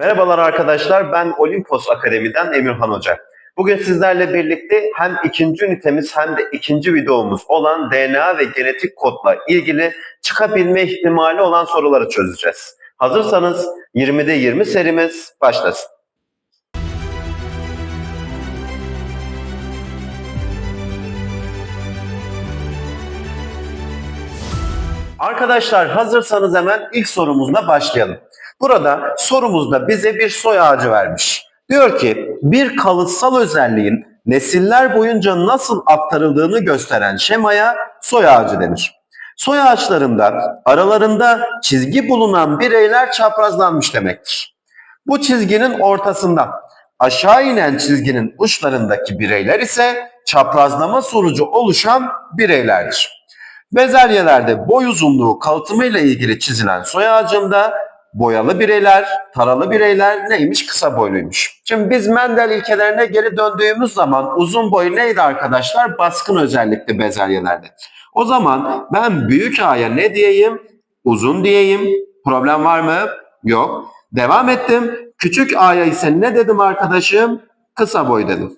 Merhabalar arkadaşlar, ben Olimpos Akademi'den Emirhan Hoca. Bugün sizlerle birlikte hem ikinci ünitemiz hem de ikinci videomuz olan DNA ve genetik kodla ilgili çıkabilme ihtimali olan soruları çözeceğiz. Hazırsanız 20'de 20 serimiz başlasın. Arkadaşlar hazırsanız hemen ilk sorumuzla başlayalım. Burada sorumuzda bize bir soy ağacı vermiş. Diyor ki bir kalıtsal özelliğin nesiller boyunca nasıl aktarıldığını gösteren şemaya soy ağacı denir. Soy ağaçlarında aralarında çizgi bulunan bireyler çaprazlanmış demektir. Bu çizginin ortasından aşağı inen çizginin uçlarındaki bireyler ise çaprazlama sonucu oluşan bireylerdir. Bezelyelerde boy uzunluğu kalıtımı ile ilgili çizilen soy ağacında boyalı bireyler, taralı bireyler neymiş? Kısa boyluymuş. Şimdi biz Mendel ilkelerine geri döndüğümüz zaman uzun boy neydi arkadaşlar? Baskın özellikli bezelyelerde. O zaman ben büyük A'ya ne diyeyim? Uzun diyeyim. Problem var mı? Yok. Devam ettim. Küçük A'ya ise ne dedim arkadaşım? Kısa boy dedim.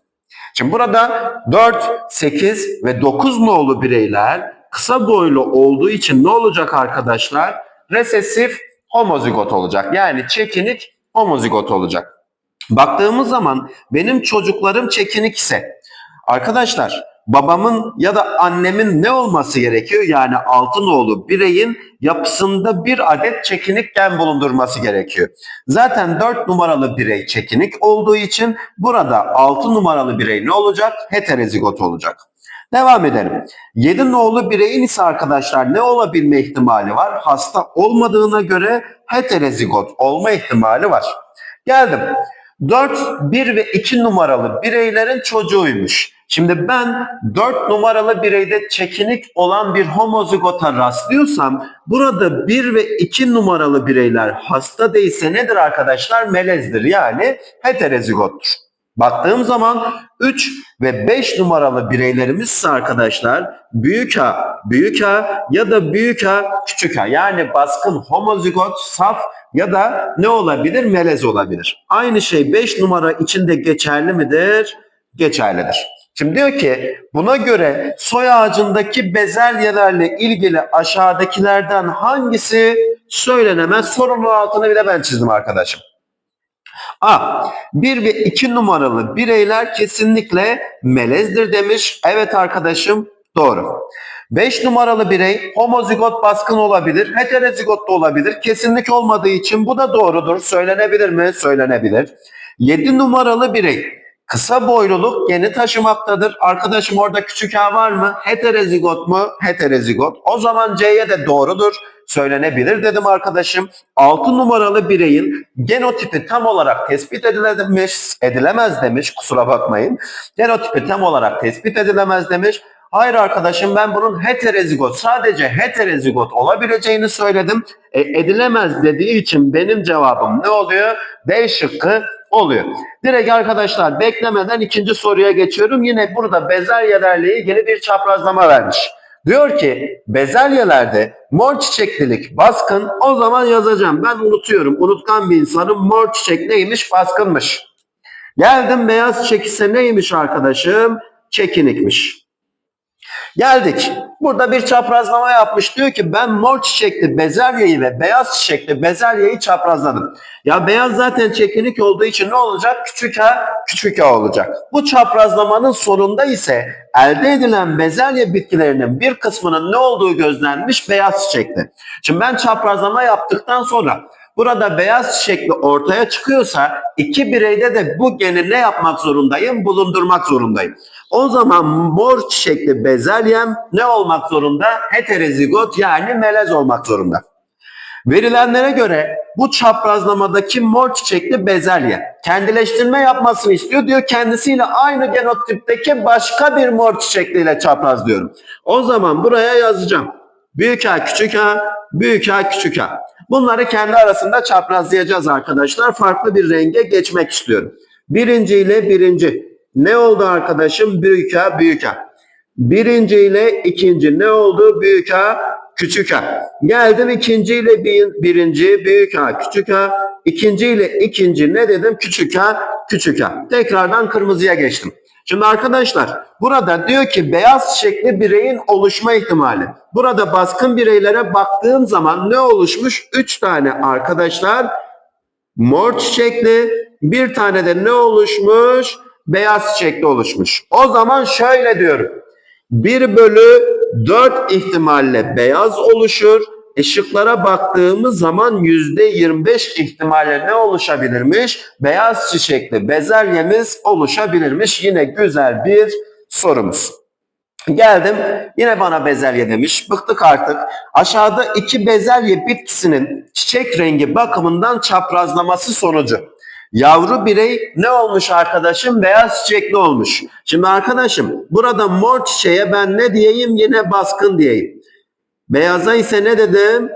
Şimdi burada 4, 8 ve 9 nolu bireyler kısa boylu olduğu için ne olacak arkadaşlar? Resesif homozigot olacak. Yani çekinik homozigot olacak. Baktığımız zaman benim çocuklarım çekinik ise arkadaşlar babamın ya da annemin ne olması gerekiyor? Yani altın oğlu bireyin yapısında bir adet çekinik gen bulundurması gerekiyor. Zaten 4 numaralı birey çekinik olduğu için burada 6 numaralı birey ne olacak? Heterozigot olacak. Devam edelim. 7 nolu bireyin ise arkadaşlar ne olabilme ihtimali var? Hasta olmadığına göre heterozigot olma ihtimali var. Geldim. 4, 1 ve 2 numaralı bireylerin çocuğuymuş. Şimdi ben 4 numaralı bireyde çekinik olan bir homozigota rastlıyorsam burada 1 ve 2 numaralı bireyler hasta değilse nedir arkadaşlar? Melezdir yani heterozigottur. Baktığım zaman 3 ve 5 numaralı bireylerimiz arkadaşlar büyük A, büyük A ya da büyük A, küçük A. Yani baskın homozigot, saf ya da ne olabilir? Melez olabilir. Aynı şey 5 numara içinde geçerli midir? Geçerlidir. Şimdi diyor ki buna göre soy ağacındaki bezelyelerle ilgili aşağıdakilerden hangisi söylenemez? Sorunun altını bile ben çizdim arkadaşım. A. 1 ve 2 numaralı bireyler kesinlikle melezdir demiş. Evet arkadaşım doğru. 5 numaralı birey homozigot baskın olabilir, heterozigot da olabilir. Kesinlik olmadığı için bu da doğrudur. Söylenebilir mi? Söylenebilir. 7 numaralı birey kısa boyluluk geni taşımaktadır. Arkadaşım orada küçük a var mı? Heterozigot mu? Heterozigot. O zaman C'ye de doğrudur söylenebilir dedim arkadaşım. 6 numaralı bireyin genotipi tam olarak tespit edilememiş, edilemez demiş kusura bakmayın. Genotipi tam olarak tespit edilemez demiş. Hayır arkadaşım ben bunun heterozigot sadece heterozigot olabileceğini söyledim. E, edilemez dediği için benim cevabım ne oluyor? D şıkkı oluyor. Direkt arkadaşlar beklemeden ikinci soruya geçiyorum. Yine burada bezelyelerle ilgili bir çaprazlama vermiş. Diyor ki bezelyelerde mor çiçeklilik baskın o zaman yazacağım. Ben unutuyorum. Unutkan bir insanım. Mor çiçek neymiş? Baskınmış. Geldim beyaz çiçek ise neymiş arkadaşım? Çekinikmiş. Geldik. Burada bir çaprazlama yapmış. Diyor ki ben mor çiçekli bezelyeyi ve beyaz çiçekli bezelyeyi çaprazladım. Ya beyaz zaten çekinik olduğu için ne olacak? Küçük a, küçük a olacak. Bu çaprazlamanın sonunda ise elde edilen bezelye bitkilerinin bir kısmının ne olduğu gözlenmiş? Beyaz çiçekli. Şimdi ben çaprazlama yaptıktan sonra burada beyaz çiçekli ortaya çıkıyorsa iki bireyde de bu geni ne yapmak zorundayım? Bulundurmak zorundayım. O zaman mor çiçekli bezelyem ne olmak zorunda? Heterozigot yani melez olmak zorunda. Verilenlere göre bu çaprazlamadaki mor çiçekli bezelye kendileştirme yapmasını istiyor. Diyor kendisiyle aynı genotipteki başka bir mor çiçekliyle çaprazlıyorum. O zaman buraya yazacağım. Büyük A küçük A, büyük A küçük A. Bunları kendi arasında çaprazlayacağız arkadaşlar. Farklı bir renge geçmek istiyorum. Birinci ile birinci. Ne oldu arkadaşım? Büyük A, büyük A. Birinci ile ikinci ne oldu? Büyük A, küçük A. Geldim ikinci ile bir- birinci büyük A küçük A. İkinci ile ikinci ne dedim? Küçük A küçük A. Tekrardan kırmızıya geçtim. Şimdi arkadaşlar burada diyor ki beyaz çiçekli bireyin oluşma ihtimali. Burada baskın bireylere baktığım zaman ne oluşmuş? Üç tane arkadaşlar mor çiçekli bir tane de ne oluşmuş? Beyaz çiçekli oluşmuş. O zaman şöyle diyorum. 1 bölü 4 ihtimalle beyaz oluşur. Işıklara baktığımız zaman %25 ihtimalle ne oluşabilirmiş? Beyaz çiçekli bezelyemiz oluşabilirmiş. Yine güzel bir sorumuz. Geldim yine bana bezelye demiş. Bıktık artık. Aşağıda iki bezelye bitkisinin çiçek rengi bakımından çaprazlaması sonucu. Yavru birey ne olmuş arkadaşım? Beyaz çiçekli olmuş. Şimdi arkadaşım burada mor çiçeğe ben ne diyeyim? Yine baskın diyeyim. Beyaza ise ne dedim?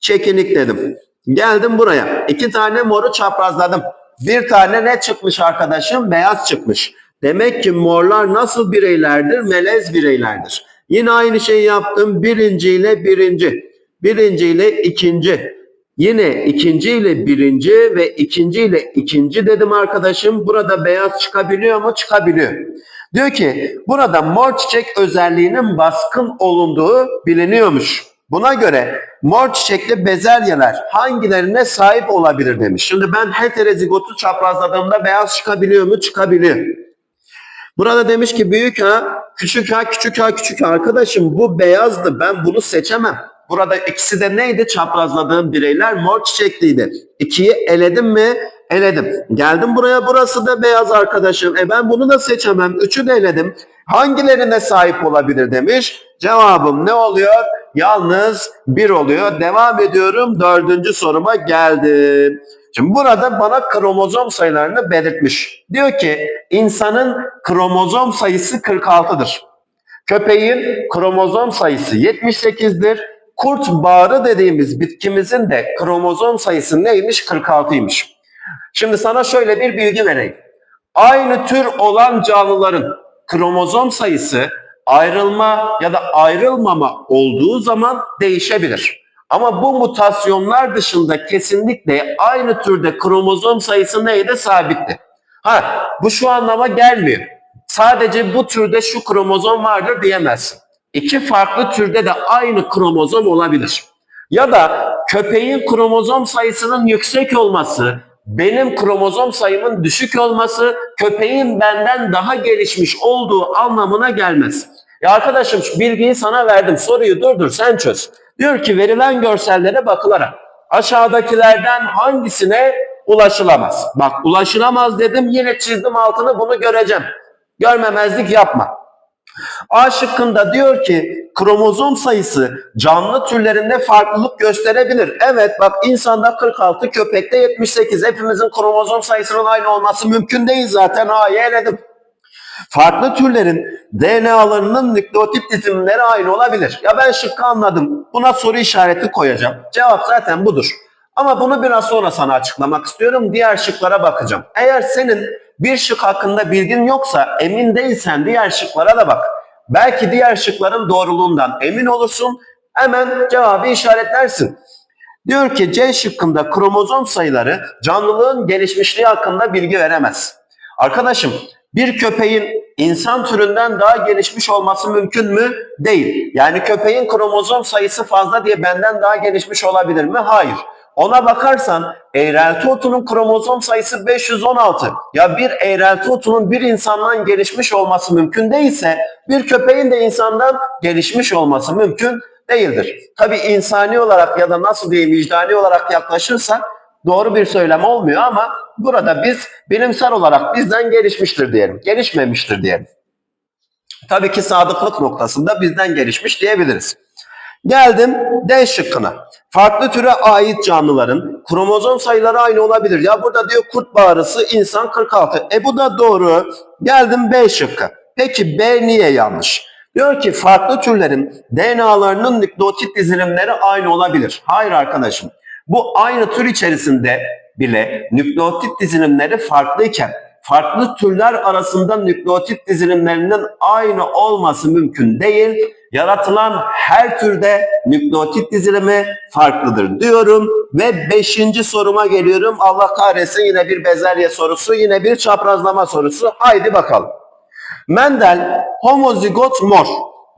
Çekinik dedim. Geldim buraya. İki tane moru çaprazladım. Bir tane ne çıkmış arkadaşım? Beyaz çıkmış. Demek ki morlar nasıl bireylerdir? Melez bireylerdir. Yine aynı şeyi yaptım. Birinci ile birinci. Birinci ile ikinci. Yine ikinci ile birinci ve ikinci ile ikinci dedim arkadaşım. Burada beyaz çıkabiliyor mu? Çıkabiliyor. Diyor ki burada mor çiçek özelliğinin baskın olunduğu biliniyormuş. Buna göre mor çiçekli bezelyeler hangilerine sahip olabilir demiş. Şimdi ben heterozigotu çaprazladığımda beyaz çıkabiliyor mu? Çıkabiliyor. Burada demiş ki büyük A, küçük A, küçük A, küçük A. Arkadaşım bu beyazdı. Ben bunu seçemem. Burada ikisi de neydi? Çaprazladığım bireyler mor çiçekliydi. İkiyi eledim mi? Eledim. Geldim buraya burası da beyaz arkadaşım. E ben bunu da seçemem. Üçü de eledim. Hangilerine sahip olabilir demiş. Cevabım ne oluyor? Yalnız bir oluyor. Devam ediyorum. Dördüncü soruma geldim. Şimdi burada bana kromozom sayılarını belirtmiş. Diyor ki insanın kromozom sayısı 46'dır. Köpeğin kromozom sayısı 78'dir. Kurt bağrı dediğimiz bitkimizin de kromozom sayısı neymiş? 46'ymış. Şimdi sana şöyle bir bilgi vereyim. Aynı tür olan canlıların kromozom sayısı ayrılma ya da ayrılmama olduğu zaman değişebilir. Ama bu mutasyonlar dışında kesinlikle aynı türde kromozom sayısı neydi? Sabitti. Ha, bu şu anlama gelmiyor. Sadece bu türde şu kromozom vardır diyemezsin. İki farklı türde de aynı kromozom olabilir. Ya da köpeğin kromozom sayısının yüksek olması, benim kromozom sayımın düşük olması, köpeğin benden daha gelişmiş olduğu anlamına gelmez. Ya arkadaşım bilgiyi sana verdim. Soruyu durdur sen çöz. Diyor ki verilen görsellere bakılarak aşağıdakilerden hangisine ulaşılamaz? Bak ulaşılamaz dedim yine çizdim altını bunu göreceğim. Görmemezlik yapma. A şıkkında diyor ki kromozom sayısı canlı türlerinde farklılık gösterebilir. Evet bak insanda 46, köpekte 78. Hepimizin kromozom sayısının aynı olması mümkün değil zaten. A'yı eledim. Farklı türlerin DNA'larının nükleotit dizimleri aynı olabilir. Ya ben şıkkı anladım. Buna soru işareti koyacağım. Cevap zaten budur. Ama bunu biraz sonra sana açıklamak istiyorum. Diğer şıklara bakacağım. Eğer senin bir şık hakkında bilgin yoksa emin değilsen diğer şıklara da bak. Belki diğer şıkların doğruluğundan emin olursun. Hemen cevabı işaretlersin. Diyor ki C şıkkında kromozom sayıları canlılığın gelişmişliği hakkında bilgi veremez. Arkadaşım bir köpeğin insan türünden daha gelişmiş olması mümkün mü? Değil. Yani köpeğin kromozom sayısı fazla diye benden daha gelişmiş olabilir mi? Hayır. Ona bakarsan eğrelti otunun kromozom sayısı 516. Ya bir eğrelti otunun bir insandan gelişmiş olması mümkün değilse bir köpeğin de insandan gelişmiş olması mümkün değildir. Tabi insani olarak ya da nasıl diyeyim vicdani olarak yaklaşırsak doğru bir söylem olmuyor ama burada biz bilimsel olarak bizden gelişmiştir diyelim. Gelişmemiştir diyelim. Tabii ki sadıklık noktasında bizden gelişmiş diyebiliriz. Geldim D şıkkına. Farklı türe ait canlıların kromozom sayıları aynı olabilir. Ya burada diyor kurt bağrısı insan 46. E bu da doğru. Geldim B şıkkı. Peki B niye yanlış? Diyor ki farklı türlerin DNA'larının nükleotit dizilimleri aynı olabilir. Hayır arkadaşım. Bu aynı tür içerisinde bile nükleotit dizilimleri farklıyken farklı türler arasında nükleotit dizilimlerinin aynı olması mümkün değil. Yaratılan her türde nükleotit dizilimi farklıdır diyorum ve beşinci soruma geliyorum. Allah kahretsin yine bir bezelye sorusu, yine bir çaprazlama sorusu. Haydi bakalım. Mendel homozigot mor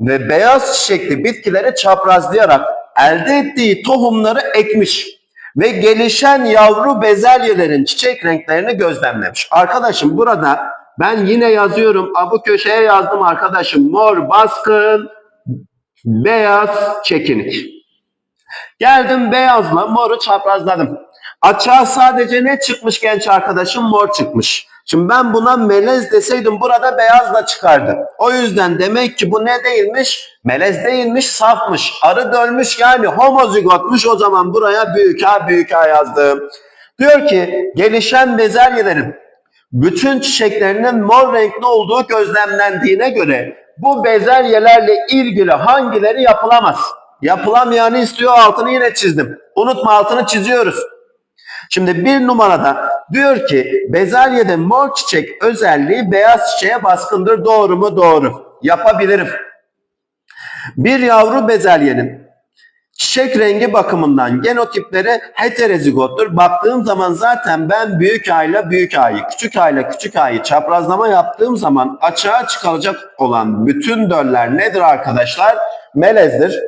ve beyaz çiçekli bitkileri çaprazlayarak elde ettiği tohumları ekmiş ve gelişen yavru bezelyelerin çiçek renklerini gözlemlemiş. Arkadaşım burada ben yine yazıyorum. A, bu köşeye yazdım arkadaşım. Mor baskın, beyaz çekinik. Geldim beyazla moru çaprazladım. Açığa sadece ne çıkmış genç arkadaşım? Mor çıkmış. Şimdi ben buna melez deseydim burada beyaz da çıkardı. O yüzden demek ki bu ne değilmiş? Melez değilmiş, safmış. Arı dönmüş yani homozigotmuş. O zaman buraya büyük A büyük A yazdım. Diyor ki gelişen bezelyelerin bütün çiçeklerinin mor renkli olduğu gözlemlendiğine göre bu bezelyelerle ilgili hangileri yapılamaz? Yapılamayanı istiyor altını yine çizdim. Unutma altını çiziyoruz. Şimdi bir numarada diyor ki bezelyede mor çiçek özelliği beyaz çiçeğe baskındır. Doğru mu? Doğru. Yapabilirim. Bir yavru bezelyenin çiçek rengi bakımından genotipleri heterozigottur. Baktığım zaman zaten ben büyük A ile büyük A'yı, küçük A ile küçük A'yı çaprazlama yaptığım zaman açığa çıkacak olan bütün döller nedir arkadaşlar? Melezdir.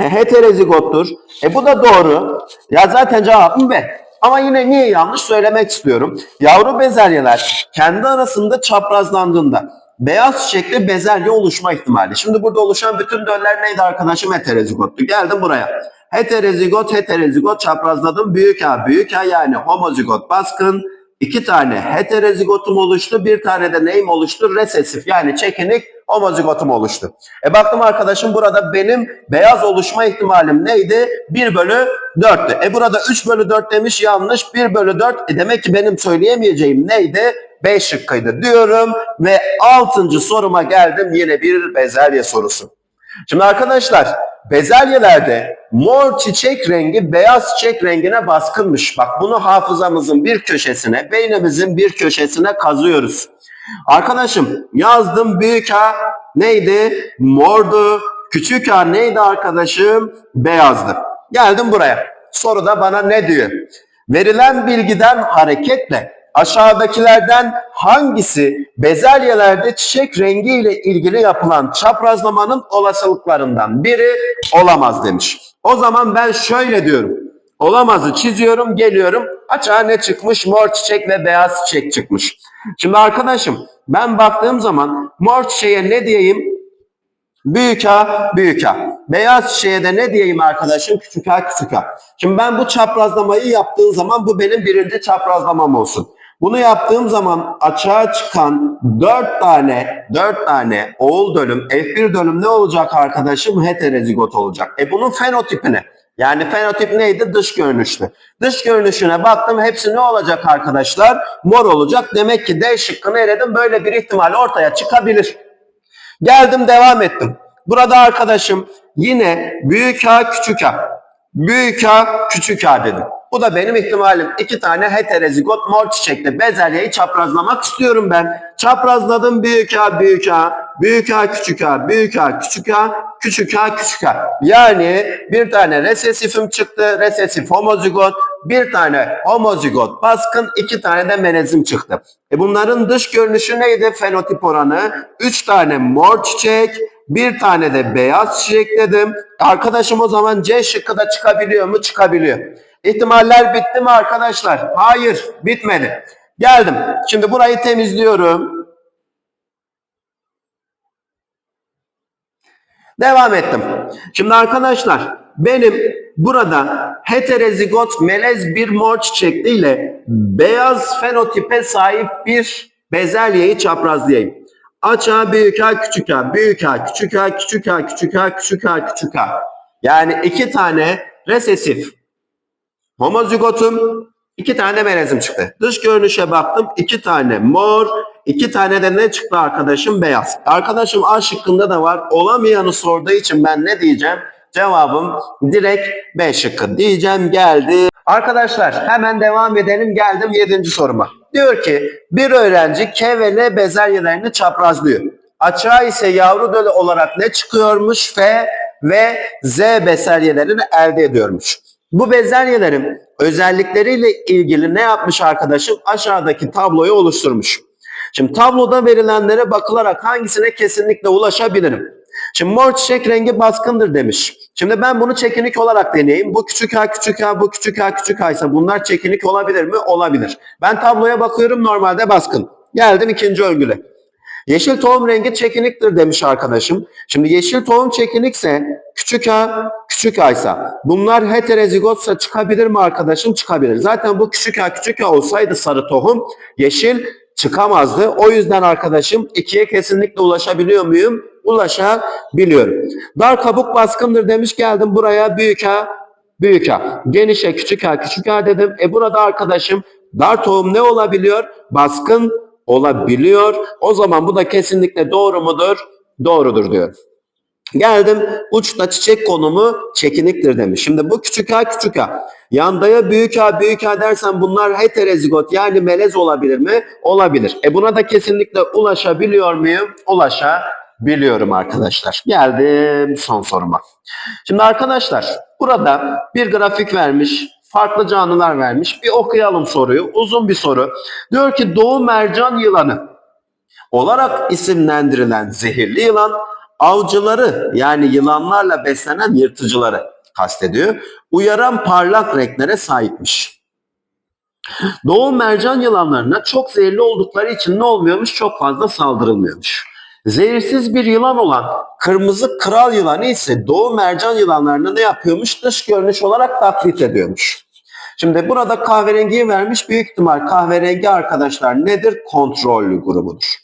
E, heterozigottur. E bu da doğru. Ya zaten cevabım B. Ama yine niye yanlış söylemek istiyorum. Yavru bezelyeler kendi arasında çaprazlandığında beyaz çiçekli bezelye oluşma ihtimali. Şimdi burada oluşan bütün döller neydi arkadaşım? Heterozigottu. Geldim buraya. Heterozigot, heterozigot çaprazladım. Büyük A, büyük A yani homozigot baskın. İki tane heterozigotum oluştu. Bir tane de neyim oluştu? Resesif yani çekinik homozigotum oluştu. E baktım arkadaşım burada benim beyaz oluşma ihtimalim neydi? 1 bölü 4'tü. E burada 3 bölü 4 demiş yanlış. 1 bölü 4 e demek ki benim söyleyemeyeceğim neydi? B şıkkıydı diyorum ve 6. soruma geldim yine bir bezelye sorusu. Şimdi arkadaşlar bezelyelerde mor çiçek rengi beyaz çiçek rengine baskınmış. Bak bunu hafızamızın bir köşesine, beynimizin bir köşesine kazıyoruz. Arkadaşım yazdım büyük A neydi? Mordu. Küçük A neydi arkadaşım? Beyazdı. Geldim buraya. Soruda bana ne diyor? Verilen bilgiden hareketle aşağıdakilerden hangisi bezelyelerde çiçek rengi ile ilgili yapılan çaprazlamanın olasılıklarından biri olamaz demiş. O zaman ben şöyle diyorum. Olamazı çiziyorum, geliyorum. Açığa ne çıkmış? Mor çiçek ve beyaz çiçek çıkmış. Şimdi arkadaşım ben baktığım zaman mor çiçeğe ne diyeyim? Büyük A, büyük A. Beyaz çiçeğe de ne diyeyim arkadaşım? Küçük A, küçük A. Şimdi ben bu çaprazlamayı yaptığım zaman bu benim birinci çaprazlamam olsun. Bunu yaptığım zaman açığa çıkan 4 tane 4 tane oğul dölüm F1 dölüm ne olacak arkadaşım? Heterozigot olacak. E bunun fenotipine yani fenotip neydi? Dış görünüşlü. Dış görünüşüne baktım hepsi ne olacak arkadaşlar? Mor olacak. Demek ki D şıkkını eledim. Böyle bir ihtimal ortaya çıkabilir. Geldim devam ettim. Burada arkadaşım yine büyük A küçük A. Büyük A küçük A dedim. Bu da benim ihtimalim. İki tane heterozigot mor çiçekli bezelyeyi çaprazlamak istiyorum ben. Çaprazladım büyük A büyük A. Büyük A küçük A büyük A küçük A küçük A küçük A. Yani bir tane resesifim çıktı. Resesif homozigot. Bir tane homozigot baskın. iki tane de melezim çıktı. E bunların dış görünüşü neydi? Fenotip oranı. Üç tane mor çiçek. Bir tane de beyaz çiçek dedim. Arkadaşım o zaman C şıkkı da çıkabiliyor mu? Çıkabiliyor. İhtimaller bitti mi arkadaşlar? Hayır, bitmedi. Geldim. Şimdi burayı temizliyorum. Devam ettim. Şimdi arkadaşlar benim burada heterozigot melez bir mor çiçekli ile beyaz fenotipe sahip bir bezelyeyi çaprazlayayım. Açığa büyük A küçük A, büyük A küçük A, küçük A küçük A, küçük A küçük A. Yani iki tane resesif homozigotum, iki tane melezim çıktı. Dış görünüşe baktım, iki tane mor, iki tane de ne çıktı arkadaşım? Beyaz. Arkadaşım A şıkkında da var. Olamayanı sorduğu için ben ne diyeceğim? Cevabım direkt B şıkkı diyeceğim geldi. Arkadaşlar hemen devam edelim geldim 7. soruma. Diyor ki bir öğrenci K ve L bezelyelerini çaprazlıyor. Açığa ise yavru dölü olarak ne çıkıyormuş? F ve Z bezeryelerini elde ediyormuş. Bu bezeryelerin özellikleriyle ilgili ne yapmış arkadaşım? Aşağıdaki tabloyu oluşturmuş. Şimdi tabloda verilenlere bakılarak hangisine kesinlikle ulaşabilirim? Şimdi mor çiçek rengi baskındır demiş. Şimdi ben bunu çekinik olarak deneyeyim. Bu küçük a küçük a bu küçük a küçük a ise bunlar çekinik olabilir mi? Olabilir. Ben tabloya bakıyorum normalde baskın. Geldim ikinci örgüle. Yeşil tohum rengi çekiniktir demiş arkadaşım. Şimdi yeşil tohum çekinikse küçük a küçük a ise bunlar heterozigotsa çıkabilir mi arkadaşım? Çıkabilir. Zaten bu küçük a küçük a olsaydı sarı tohum yeşil çıkamazdı. O yüzden arkadaşım ikiye kesinlikle ulaşabiliyor muyum? Ulaşabiliyorum. Dar kabuk baskındır demiş geldim buraya büyük A büyük A. Genişe küçük A küçük A dedim. E burada arkadaşım dar tohum ne olabiliyor? Baskın olabiliyor. O zaman bu da kesinlikle doğru mudur? Doğrudur diyor. Geldim uçta çiçek konumu çekiniktir demiş. Şimdi bu küçük a küçük a. Yandaya büyük a büyük a dersen bunlar heterozigot yani melez olabilir mi? Olabilir. E buna da kesinlikle ulaşabiliyor muyum? Ulaşabiliyorum arkadaşlar. Geldim son soruma. Şimdi arkadaşlar burada bir grafik vermiş. Farklı canlılar vermiş. Bir okuyalım soruyu. Uzun bir soru. Diyor ki doğu mercan yılanı olarak isimlendirilen zehirli yılan avcıları yani yılanlarla beslenen yırtıcıları kastediyor. Uyaran parlak renklere sahipmiş. Doğu mercan yılanlarına çok zehirli oldukları için ne olmuyormuş? Çok fazla saldırılmıyormuş. Zehirsiz bir yılan olan kırmızı kral yılanı ise doğu mercan yılanlarına ne yapıyormuş? Dış görünüş olarak taklit ediyormuş. Şimdi burada kahverengiyi vermiş. Büyük ihtimal kahverengi arkadaşlar nedir? Kontrollü grubudur.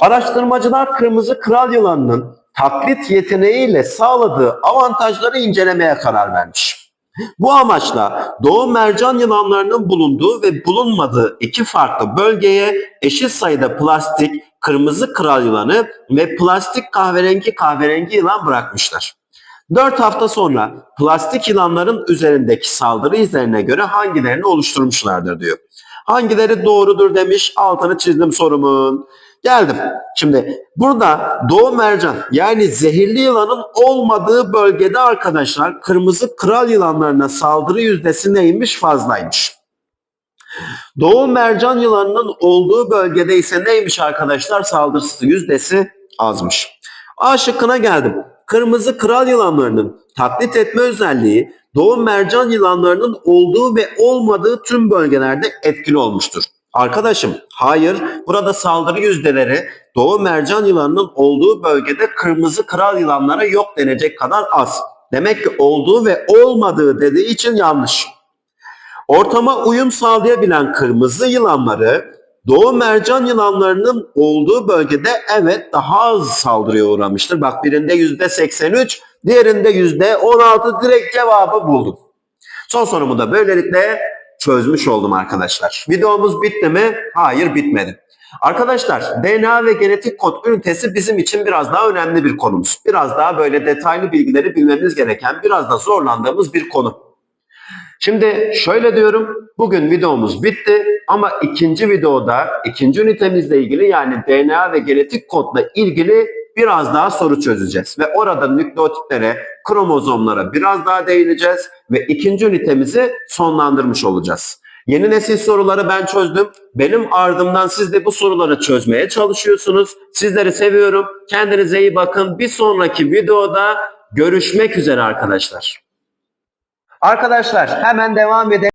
Araştırmacılar kırmızı kral yılanının taklit yeteneğiyle sağladığı avantajları incelemeye karar vermiş. Bu amaçla doğu mercan yılanlarının bulunduğu ve bulunmadığı iki farklı bölgeye eşit sayıda plastik kırmızı kral yılanı ve plastik kahverengi kahverengi yılan bırakmışlar. 4 hafta sonra plastik yılanların üzerindeki saldırı izlerine göre hangilerini oluşturmuşlardır diyor. Hangileri doğrudur demiş altını çizdim sorumun. Geldim. Şimdi burada doğu mercan yani zehirli yılanın olmadığı bölgede arkadaşlar kırmızı kral yılanlarına saldırı yüzdesi neymiş fazlaymış. Doğu mercan yılanının olduğu bölgede ise neymiş arkadaşlar saldırısı yüzdesi azmış. A şıkkına geldim. Kırmızı kral yılanlarının taklit etme özelliği doğu mercan yılanlarının olduğu ve olmadığı tüm bölgelerde etkili olmuştur. Arkadaşım hayır burada saldırı yüzdeleri doğu mercan yılanının olduğu bölgede kırmızı kral yılanlara yok denecek kadar az. Demek ki olduğu ve olmadığı dediği için yanlış. Ortama uyum sağlayabilen kırmızı yılanları Doğu mercan yılanlarının olduğu bölgede evet daha az saldırıya uğramıştır. Bak birinde yüzde 83, diğerinde yüzde 16 direkt cevabı buldum. Son sorumu da böylelikle çözmüş oldum arkadaşlar. Videomuz bitti mi? Hayır bitmedi. Arkadaşlar DNA ve genetik kod ünitesi bizim için biraz daha önemli bir konumuz. Biraz daha böyle detaylı bilgileri bilmemiz gereken, biraz da zorlandığımız bir konu. Şimdi şöyle diyorum, bugün videomuz bitti ama ikinci videoda ikinci ünitemizle ilgili yani DNA ve genetik kodla ilgili biraz daha soru çözeceğiz. Ve orada nükleotitlere, kromozomlara biraz daha değineceğiz ve ikinci ünitemizi sonlandırmış olacağız. Yeni nesil soruları ben çözdüm. Benim ardımdan siz de bu soruları çözmeye çalışıyorsunuz. Sizleri seviyorum. Kendinize iyi bakın. Bir sonraki videoda görüşmek üzere arkadaşlar. Arkadaşlar hemen devam edelim.